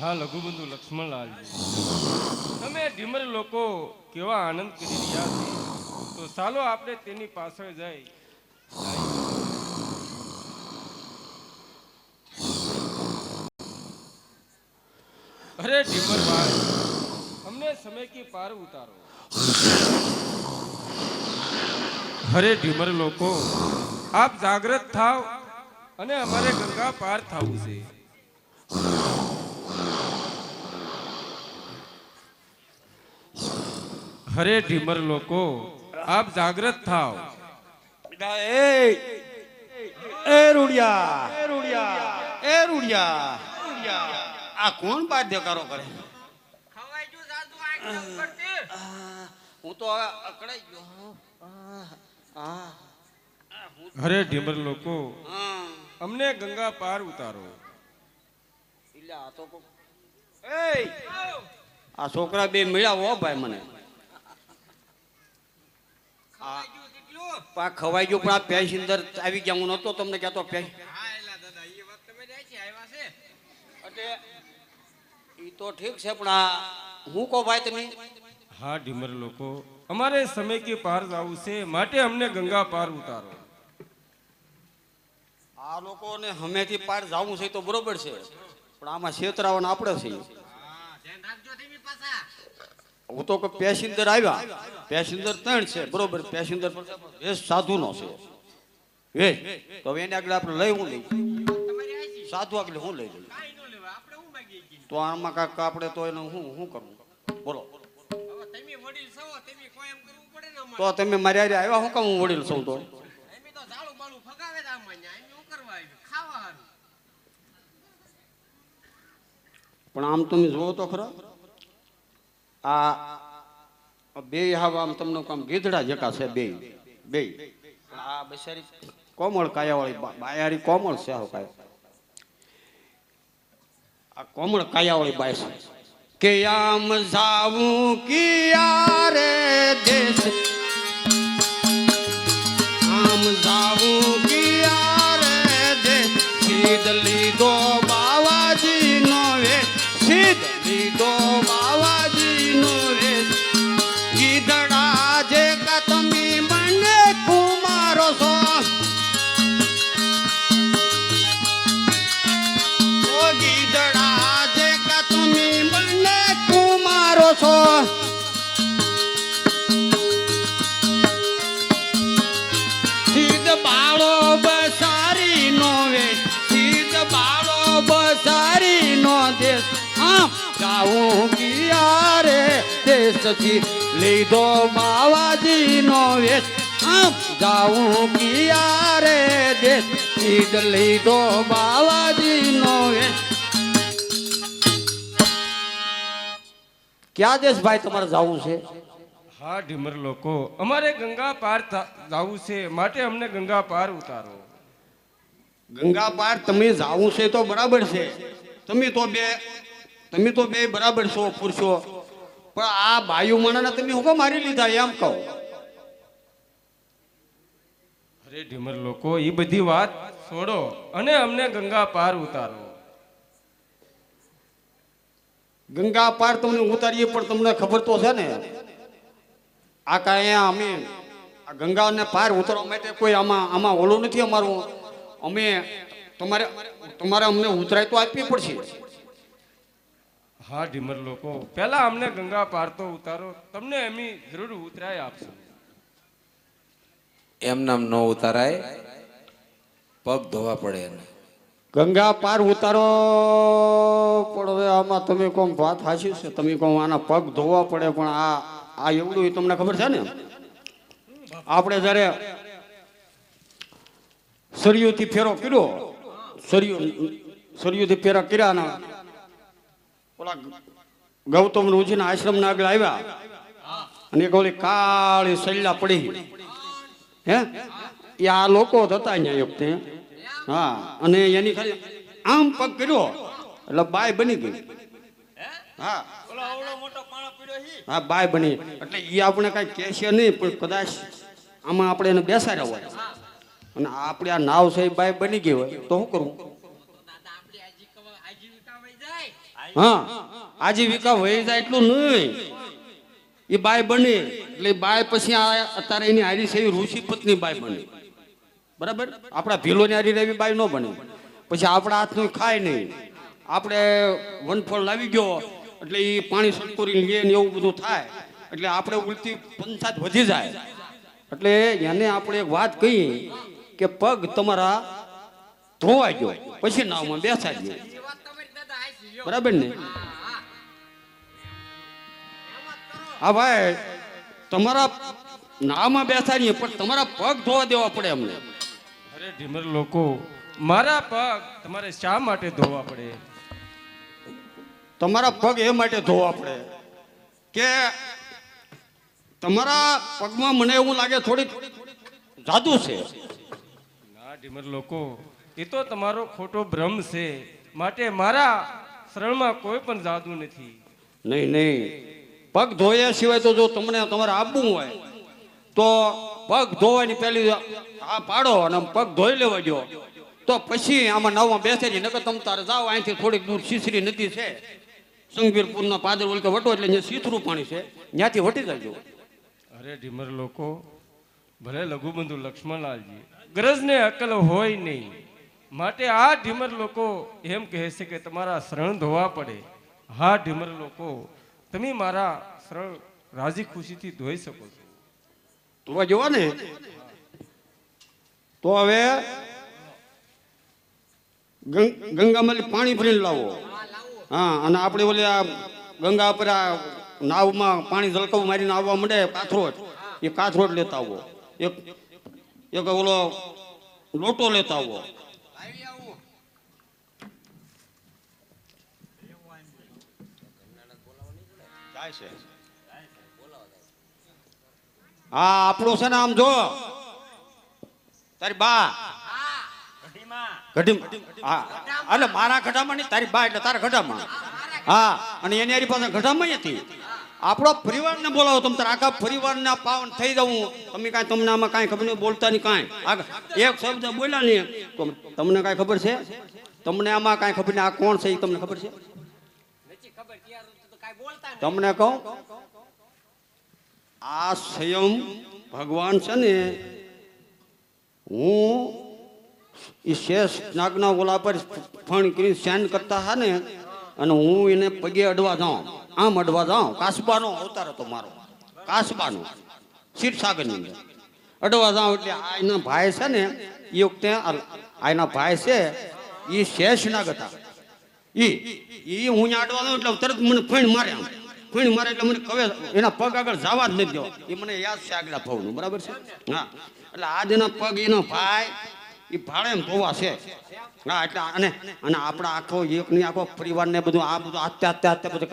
હા, લઘુબંધુ લક્ષ્મણલાલજી તમે ઢીમર લોકો કેવા આનંદ કરી રહ્યા છે? તો ચાલો આપણે તેની પાછળ જઈ. અરે ઢીમર ભાઈ, અમને સમય કી પાર ઉતારો. અરે ઢીમર લોકો, આપ જાગૃત થાવ અને અમારે ગંગા પાર થવું છે. હરે ઢીમર લોકો આપ જાગૃત થાવ બેટા, એ એ રૂડિયા એ રૂડિયા એ રૂડિયા. રૂડિયા. આ કોણ બાધ્યકારો કરે? આ, હું તો હવે અકળાઈ ગયો. હરે ઢીમર લોકો અમને ગંગા પાર ઉતારો. એટલે આ તો કોક- આ છોકરા બે મળ્યા હો ભાઈ મને. પા ખવાઈ ગયું પણ આ પ્યાસ અંદર આવી ગયા હું નતો તમને કહેતો પ્યાસ એટલે એ તો ઠીક છે પણ આ હું કહો ભાઈ તમે? હા ઢીમર લોકો અમારે સમય કે પાર જવું છે માટે અમને ગંગા પાર ઉતારો. આ લોકોને હમેથી પાર જવું છે તો બરોબર છે પણ આમાં છેતરાવાના આપણે છીએ હું તો પેસેન્જર આવ્યા. પેસેન્જર ત્રણ છે બરોબર પેસેન્જર એ સાધુનો છે. એ તો એને આગળ આપણે લઈ હું લઈ સાધુ આગળ હું લઈ લઈ તો આમાં કાક આપણે તો એનું હું શું કરવું બોલો તો તમે મારી આરે આવ્યા હું કામ હું વડીલ છું તો? પણ આમ તમે જુઓ તો ખરા. આ બે હાવ આમ તમને કામ ગીધડા જકા છે બે. બે. આ બિચારી કોમળ કાયાવાળી બાયારી કોમળ છે આવ કાય આ કોમળ કાયાવાળી બાય છે. કે આમ જાવું કિયા રે દેશ. આમ જાવું કિયા રે દેશ. સીધ કિયા રે દેશથી લીધો બાવાજી નો વેશ? આમ જાવું કિયા રે દેશ સીધ લીધો બાવાજી નો વેશ? ક્યાં દેશ ભાઈ તમારે જવું છે? હા ઢીમર લોકો અમારે ગંગા પાર જવું છે. માટે અમને ગંગા પાર ઉતારો. ગંગા પાર તમે જાવું છે તો બરાબર છે. તમે તો બે તમે તો બે બરાબર છો પુરુષો પણ આ બાયુ મણાના તમે હું મારી લીધા એમ કહો. અરે ઢીમર લોકો એ બધી વાત છોડો અને અમને ગંગા પાર ઉતારો. ગંગા પાર તમને ઉતારીએ પણ તમને ખબર તો છે ને? આ કાંઈ અમે આ ગંગાને પાર ઉતારવા માટે કોઈ આમાં આમાં ઓલો નથી અમારું. અમે તમારે તમારે અમને ઉતરાય તો આપવી પડશે. હા ઢીમર લોકો. પહેલા અમને ગંગા પાર તો ઉતારો. તમને એમની જરૂર ઉતરાય આપશો એમ નામ ન ઉતારાય. પગ ધોવા પડે એને. ગંગા પાર ઉતારો પણ હવે આમાં તમે કોમ વાત હાચી છે. તમે કહો આના પગ ધોવા પડે પણ આ આ એવડું એ તમને ખબર છે ને? આપણે જ્યારે સરિયોથી ફેરો કર્યો સરિયો સરિયોથી ફેરા કર્યા ના ઓલા ગૌતમ ઋષિના આશ્રમના આગળ આવ્યા. અને એક ઓલી કાળી સલ્લા પડી. હે? એ આ લોકો હતા અહીંયા એક હા, અને એની ખાલી આમ પગ કર્યો. એટલે બાય બની ગઈ. હા. હા, બાય બની. એટલે એ આપણે કાંઈ કહેશે નહીં, પણ કદાચ આમાં આપણે એને બેસાડ્યા હોય. અને આપણે આ નાવ છે બાય બની ગઈ હોય, તો શું કરવું હા. આજીવિકા વહી જાય એટલું નહીં. એ બાય બને. એટલે બાય પછી આ અત્યારે એની હારી છે એવી ઋષિ પત્ની બાય બને. બરાબર? આપણા ભીલોની હારી એવી બાય ન બને. પછી આપણા હાથનું ખાય નહીં. આપણે વનફળ લાવી ગયો એટલે એ પાણી સટકોરી લે ને એવું બધું થાય. એટલે આપણે ઉલટી પંચાયત વધી જાય. એટલે એને આપણે એક વાત કહીએ કે પગ તમારા ધોવાઈ ગયો. પછી નાવમાં બેસાડી દો બરાબર ને? હા ભાઈ તમારા નાવમાં બેસાડીએ પણ તમારા પગ ધોવા દેવા પડે અમને. અરે ઢીમર લોકો મારા પગ તમારે શા માટે ધોવા પડે? તમારા પગ એ માટે ધોવા પડે કે તમારા પગમાં મને એવું લાગે થોડી જાદુ છે. ના ઢીમર લોકો એ તો તમારો ખોટો ભ્રમ છે. માટે મારા શરણમાં કોઈ પણ જાદુ નથી. નહીં નહીં. પગ ધોયા સિવાય તો જો તમને તમારે આપવું હોય તો પગ ધોવાની પહેલી આ પાડો અને પગ ધોઈ લેવા દો તો પછી આમાં નવમાં બેસેલી નકર તમે તારે જાઓ અહીંથી થોડીક દૂર શીસરી નદી છે. સંગવીરપુરના પાદર ઓલકે વટો એટલે અહીંયા સીથરું પાણી છે. ત્યાંથી વટી જાયજો અરે ઢીમર લોકો ભલે લઘુબંધુ લક્ષ્મણલાલજી ગરજને અકલ હોય નહીં. માટે આ ઢીમર લોકો એમ કહે છે કે તમારા શરણ ધોવા પડે. હા, ઢીમર લોકો, તમે મારા શરણ રાજી ખુશીથી ધોઈ શકો છો. ધોવા જવા ને. તો હવે ગંગામાં પાણી ભરીને લાવો. હા, અને આપણે ઓલી આ ગંગા પર આ નાવમાં પાણી ઝલકવું મારીને આવવા માંડે કાથરોટ એ કાથરોટ લેતા આવો. એક એક ઓલો લોટો લેતા આવો. હા, આપણું છે ને આમ જો. તારી બા. ગઢી હા, એટલે મારા ઘટામાં નહીં, તારી બા એટલે તારા ઘટામાં હા, અને એની હારી પાસે ઘટામાં હતી આપણો પરિવારને બોલાવો, તમે તારા આખા પરિવારના પાવન થઈ જવું તમે કાંઈ તમને આમાં કાંઈ ખબર નહીં, બોલતા નહીં કાંઈ. એક શબ્દ બોલ્યા નહીં. તમને કાંઈ ખબર છે? તમને આમાં કાંઈ ખબર નહીં, આ કોણ છે એ તમને ખબર છે? તમને કહું? આ સ્વયં ભગવાન છે ને, હું એ શેષ નાગના ઓલા પર ફણ કરી સેન્ડ કરતા હા ને, અને હું એને પગે અડવા જાઉં. આમ અડવા જાઉં. કાસબાનો અવતાર હતો મારો. કાસબાનો. ક્ષીરસાગરની અંદર. અડવા જાઉં એટલે આ એના ભાઈ છે ને એ વખતે આ- એના ભાઈ છે એ શેષ નાગ હતા. ઈ ઈ હું આડવા જાઉં એટલે તરત મને ફણ મારે ફણ મારે એટલે મને કવે એના પગ આગળ જવા જ નથી દેવા. એ મને યાદ છે આગલા ભાવનું, બરાબર છે? હા. એટલે આજ એના પગ એનો ભાઈ એ ભાડે ધોવા છે. હા, એટલે અને અને આપણા આખો એક ની આખો પરિવારને બધું આ બધું આતે આતે આતે બધું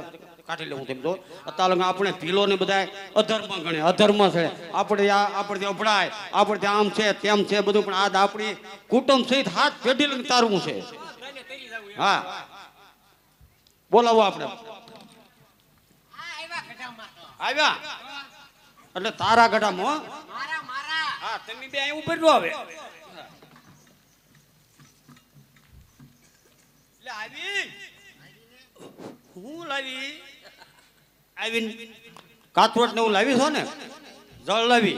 કાઢી લેવું તેમ તો અત્યારે આપણે ભીલો ને બધા અધર્મ ગણે, અધર્મ છે. આપણે આ આપણે અભડાય આપણે આમ છે, તેમ છે બધું, પણ આજ આપણી કુટુંબ સહિત હાથ પેઢી લઈને તારવું છે. હા. બોલાવો આપણે. આવ્યા. એટલે તારા ગઢામાં હો? હા તમે બે અહીં ઉભેલું આવે એટલે આવી. હું લાવી? આવીને કાથરોટ ને હું લાવી છો ને? જળ લાવી.